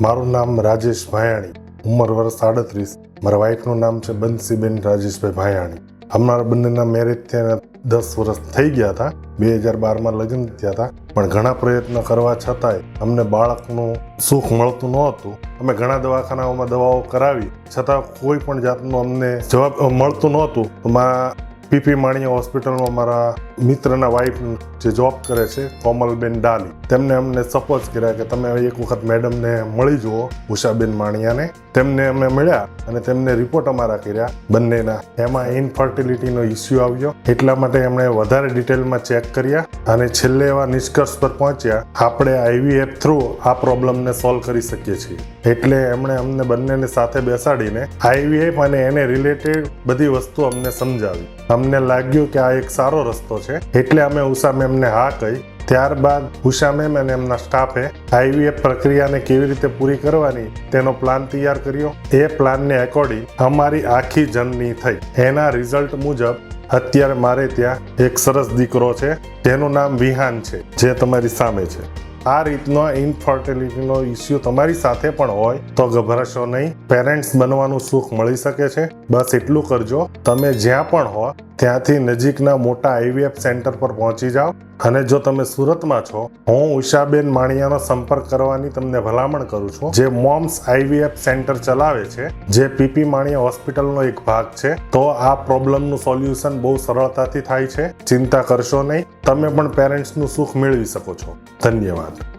મારું નામ રાજેશ ભાયાણી. ઉંમર વર્ષ સાડત્રીસ મારા વાઈફનું નામ છે બંસીબેન રાજેશભાઈ ભાયાણી. અમારા બંનેના મેરેજ થયા દસ વર્ષ થઈ ગયા હતા. બે હજાર બારમાં લગ્ન થયા હતા. પણ ઘણા પ્રયત્ન કરવા છતાંય અમને બાળકનું સુખ મળતું નહોતું. અમે ઘણા દવાખાનાઓમાં દવાઓ કરાવી. છતાં કોઈ પણ જાતનું અમને જવાબ મળતું નહોતું. તો પીપી માણીયા હોસ્પિટલમાં મારા મિત્રના વાઈફ જે જોબ કરે છે, કોમલબેન ડાલી. તેમને અમને સપોઝ કર્યા કે તમે એક વખત મેડમને મળી જુઓ, ઉષાબેન માણિયાને. તેમને અમે મળ્યા અને તેમને રિપોર્ટ અમારા કર્યા. બંનેના એમાં ઇનફર્ટિલિટીનો ઇસ્યુ આવ્યો. એટલા માટે એમણે વધારે ડિટેલમાં ચેક કર્યા અને છેલ્લે એવા નિષ્કર્ષ પર પહોંચ્યા, આપણે આઈવીએફ થ્રુ આ પ્રોબ્લમને સોલ્વ કરી શકીએ છીએ. એટલે એમણે અમને બંનેને સાથે બેસાડીને આઈવીએફ અને એને રિલેટેડ બધી વસ્તુ અમને સમજાવી. અમને લાગ્યું કે આ એક સારો રસ્તો છે. એટલે અમે ઉષા મેમને હા કહી, ત્યારબાદ ઉષા મેમ અને એમના સ્ટાફે આઈવીએફ પ્રક્રિયાને કેવી રીતે પૂરી કરવાની તેનો પ્લાન તૈયાર કર્યો. એ પ્લાનને એકોર્ડિંગ અમારી આખી જર્ની થઈ. એના રિઝલ્ટ મુજબ અત્યારે મારે ત્યાં એક સરસ દીકરો છે, જેનું નામ વિહાન છે, જે તમારી સામે છે. આ રીતનો ઇન્ફર્ટિલિટીનો ઇસ્યુ તમારી સાથે પણ હોય તો ગભરાશો નહીં. પેરેન્ટ્સ બનવાનું સુખ મળી શકે છે. બસ એટલું કરજો. તમે જ્યાં પણ હો, ત્યાંથી નજીકના મોટા આઈવીએફ સેન્ટર પર પહોંચી જાઓ. અને જો તમે સુરતમાં છો, હું ઉષાબેન માણિયાનો સંપર્ક કરવાની તમને ભલામણ કરું છું. જે મોમ્સ આઈવીએફ સેન્ટર ચલાવે છે, જે પીપી માણિયા હોસ્પિટલનો એક ભાગ છે, તો આ પ્રોબ્લેમનું સોલ્યુશન બહુ સરળતાથી થાય છે. ચિંતા કરશો નહીં, તમે પણ પેરેન્ટ્સનું સુખ મેળવી શકો છો. ધન્યવાદ.